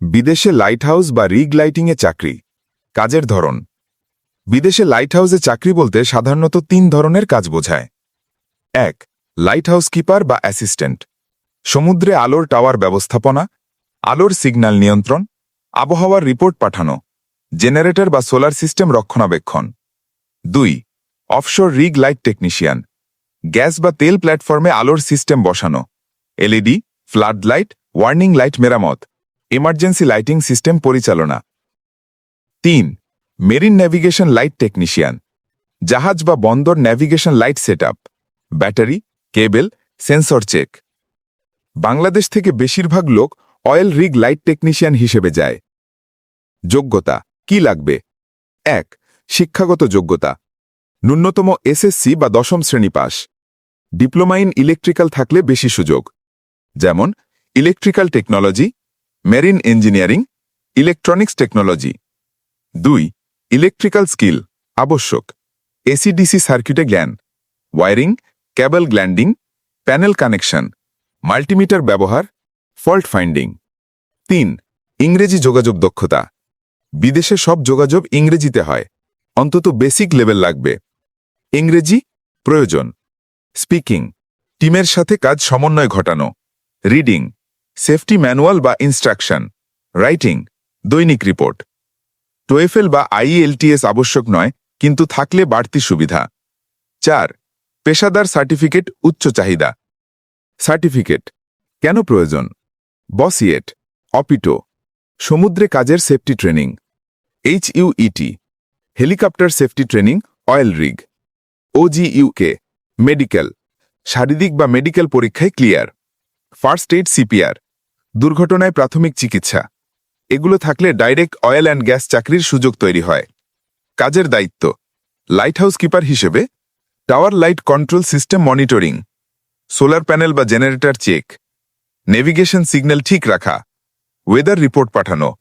বিদেশে লাইটহাউস বা রিগ লাইটিংয়ে চাকরি। কাজের ধরন। বিদেশে লাইটহাউসে চাকরি বলতে সাধারণত তিন ধরনের কাজ বোঝায়। এক লাইটহাউস কিপার বা অ্যাসিস্ট্যান্ট সমুদ্রে আলোর টাওয়ার ব্যবস্থাপনা, আলোর সিগন্যাল নিয়ন্ত্রণ, আবহাওয়ার রিপোর্ট পাঠানো জেনারেটর বা সোলার সিস্টেম রক্ষণাবেক্ষণ। দুই offshore rig light technician gas বা তেল প্ল্যাটফর্মে আলোর সিস্টেম বসানো। LED flood light warning light মেরামত। এমার্জেন্সি লাইটিং সিস্টেম পরিচালনা। তিন মেরিন ন্যাভিগেশন লাইট টেকনিশিয়ান জাহাজ বা বন্দর navigation light set battery, cable sensor check Bangladesh থেকে বেশিরভাগ লোক অয়েল রিগ লাইট টেকনিশিয়ান হিসেবে যায়। যোগ্যতা, কি লাগবে? এক, শিক্ষাগত যোগ্যতা। ন্যূনতম এসএসসি বা দশম শ্রেণি পাস। ডিপ্লোমা ইন ইলেকট্রিক্যাল থাকলে বেশি সুযোগ। যেমন electrical technology marine engineering, electronics technology. দুই, ইলেকট্রিক্যাল স্কিল, আবশ্যক। এসিডিসি সার্কিটে জ্ঞান। Wiring, cable glanding, panel connection, multimeter ব্যবহার, ফল্ট ফাইন্ডিং। তিন, ইংরেজি যোগাযোগ দক্ষতা। বিদেশে সব যোগাযোগ ইংরেজিতে হয়। অন্তত বেসিক লেভেল লাগবে। ইংরেজি প্রয়োজন। স্পিকিং। টিমের সাথে কাজ সমন্বয় ঘটানো। রিডিং। সেফটি ম্যানুয়াল বা ইনস্ট্রাকশন রাইটিং দৈনিক রিপোর্ট টোয়েফেল বা আইএলটিএস আবশ্যক নয়, কিন্তু থাকলে বাড়তি সুবিধা। চার, পেশাদার সার্টিফিকেট উচ্চ চাহিদা। সার্টিফিকেট কেন প্রয়োজন? BOSIET OPITO. সমুদ্রে কাজের safety training H UET helicopter safety training oil rig OGUK medical শারীরিক বা মেডিকেল পরীক্ষায় ক্লিয়ার ফার্স্ট এইড সিপিআর দুর্ঘটনায় প্রাথমিক চিকিৎসা। এগুলো থাকলে ডাইরেক্ট অয়েল অ্যান্ড গ্যাস চাকরির সুযোগ তৈরি হয়। কাজের দায়িত্ব। লাইট হাউস কিপার হিসেবে tower light control system monitoring. Solar panel বা জেনারেটর চেক। নেভিগেশন সিগন্যাল ঠিক রাখা। ওয়েদার রিপোর্ট পাঠানো।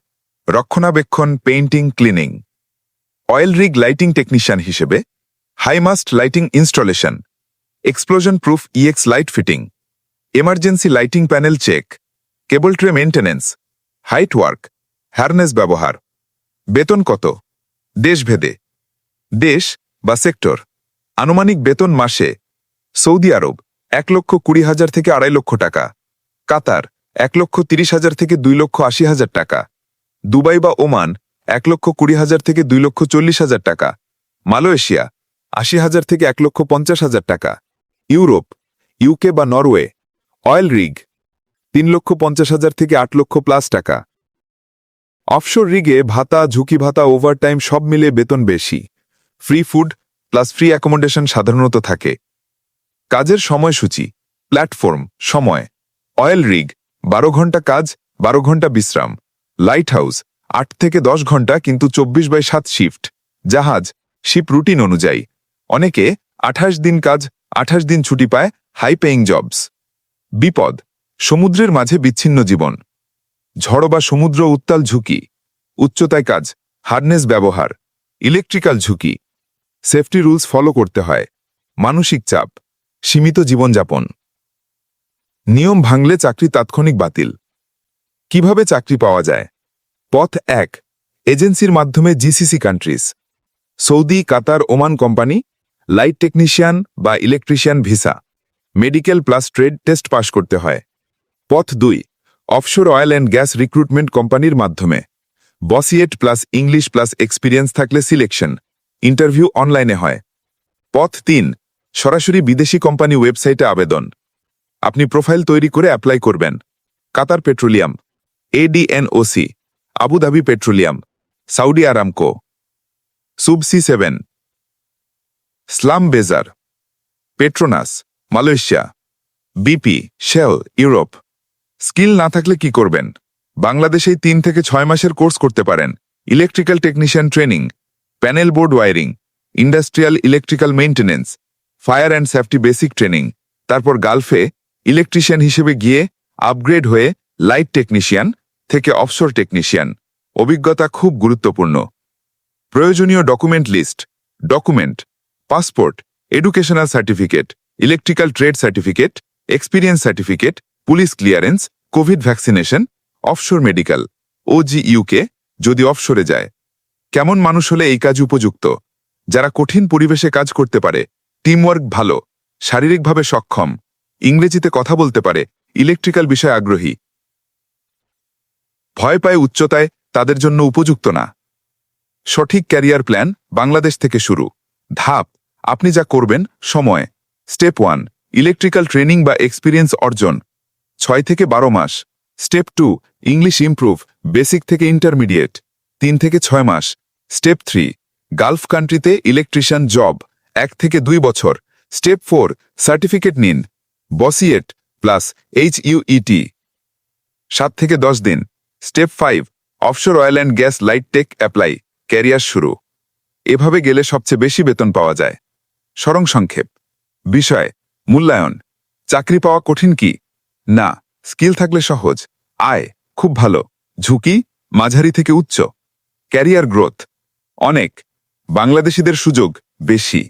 রক্ষণাবেক্ষণ, painting, cleaning. Oil rig lighting technician হিসেবে high mast lighting installation. Explosion proof EX light fitting. Emergency lighting panel check. Cable tray maintenance height work harness ব্যবহার। বেতন কত? দেশভেদে। দেশ বা সেক্টর। আনুমানিক বেতন মাসে, সৌদি আরব, এক লক্ষ কুড়ি হাজার থেকে আড়াই লক্ষ টাকা। কাতার, এক লক্ষ তিরিশ হাজার থেকে দুই লক্ষ আশি হাজার টাকা। দুবাই বা ওমান, এক লক্ষ কুড়ি হাজার থেকে দুই লক্ষ চল্লিশ হাজার টাকা। মালয়েশিয়া, আশি হাজার থেকে এক লক্ষ পঞ্চাশ হাজার টাকা। ইউরোপ, ইউকে বা নরওয়ে, অয়েল রিগ তিন লক্ষ পঞ্চাশ হাজার থেকে আট লক্ষ প্লাস টাকা। অফশোর রিগে ভাতা, ঝুঁকি ভাতা ওভারটাইম সব মিলে বেতন বেশি। Free food plus free accommodation সাধারণত থাকে। কাজের সময়সূচি প্ল্যাটফর্ম সময়। অয়েল রিগ বারো ঘণ্টা কাজ, বারো ঘণ্টা বিশ্রাম। লাইট হাউস আট থেকে দশ ঘণ্টা কিন্তু চব্বিশ বাই সাত শিফট জাহাজ শিপ রুটিন অনুযায়ী। অনেকে আঠাশ দিন কাজ, আঠাশ দিন ছুটি পায় হাই পেইং জবস বিপদ সমুদ্রের মাঝে বিচ্ছিন্ন জীবন। ঝড় বা সমুদ্র উত্তাল ঝুঁকি, উচ্চতায় কাজ, হার্নেস ব্যবহার, ইলেকট্রিক্যাল ঝুঁকি। সেফটি রুলস ফলো করতে হয়, মানসিক চাপ, সীমিত জীবনযাপন। নিয়ম ভাঙলে চাকরি তাৎক্ষণিক বাতিল। কীভাবে চাকরি পাওয়া যায়? পথ এক, এজেন্সির মাধ্যমে GCC countries. Saudi, Qatar, Oman company, light technician বা electrician visa. Medical plus trade test পাশ করতে হয়। পথ দুই offshore oil and gas recruitment কোম্পানির মাধ্যমে। BOSIET plus English plus experience থাকলে সিলেকশন ইন্টারভিউ অনলাইনে হয়। পথ তিন, সরাসরি বিদেশি কোম্পানি ওয়েবসাইটে আবেদন। আপনি প্রোফাইল তৈরি করে অ্যাপ্লাই করবেন। Qatar petroleum ADNOC Abu Dhabi petroleum Saudi Aramco Subsea seven Schlumberger Petronas Malaysia BP Shell Europe skill না থাকলে কি করবেন? বাংলাদেশেই তিন থেকে ছয় মাসের কোর্স করতে পারেন। Electrical technician training, panel board wiring, industrial electrical maintenance, fire and safety basic training. তারপর গালফে ইলেকট্রিশিয়ান হিসেবে গিয়ে আপগ্রেড হয়ে লাইট টেকনিশিয়ান থেকে অফশোর টেকনিশিয়ান। অভিজ্ঞতা খুব গুরুত্বপূর্ণ। প্রয়োজনীয় document list, document, passport, educational certificate, electrical trade certificate, experience certificate police clearance, COVID vaccination, offshore medical O G UK, যদি অফশোরে যায়। কেমন মানুষ হলে এই কাজ উপযুক্ত? যারা কঠিন পরিবেশে কাজ করতে পারে টিমওয়ার্ক ভালো, শারীরিকভাবে সক্ষম, ইংরেজিতে কথা বলতে পারে ইলেকট্রিক্যাল বিষয়ে আগ্রহী। ভয় পায় উচ্চতায়, তাদের জন্য উপযুক্ত না। সঠিক ক্যারিয়ার প্ল্যান, বাংলাদেশ থেকে শুরু। ধাপ, আপনি যা করবেন, সময়। স্টেপ ওয়ান ইলেকট্রিক্যাল ট্রেনিং বা এক্সপিরিয়েন্স অর্জন। ছয় থেকে বারো মাস। Step two, English improve, basic থেকে ইন্টারমিডিয়েট। তিন থেকে ছয় মাস। স্টেপ থ্রি, গালফ কান্ট্রিতে ইলেকট্রিশিয়ান জব, এক থেকে দুই বছর। স্টেপ ফোর, সার্টিফিকেট নিন। বসিয়েট, প্লাস এইচ ইউইটি সাত থেকে দশ দিন। Step five, offshore oil and gas light tech apply, career শুরু। এভাবে গেলে সবচেয়ে বেশি বেতন পাওয়া যায়। সরং সংক্ষেপ বিষয়, মূল্যায়ন। চাকরি পাওয়া কঠিন কি? না, স্কিল থাকলে সহজ। আয়, খুব ভালো। ঝুঁকি, মাঝারি থেকে উচ্চ। Career growth. অনেক। বাংলাদেশিদের সুযোগ, বেশি।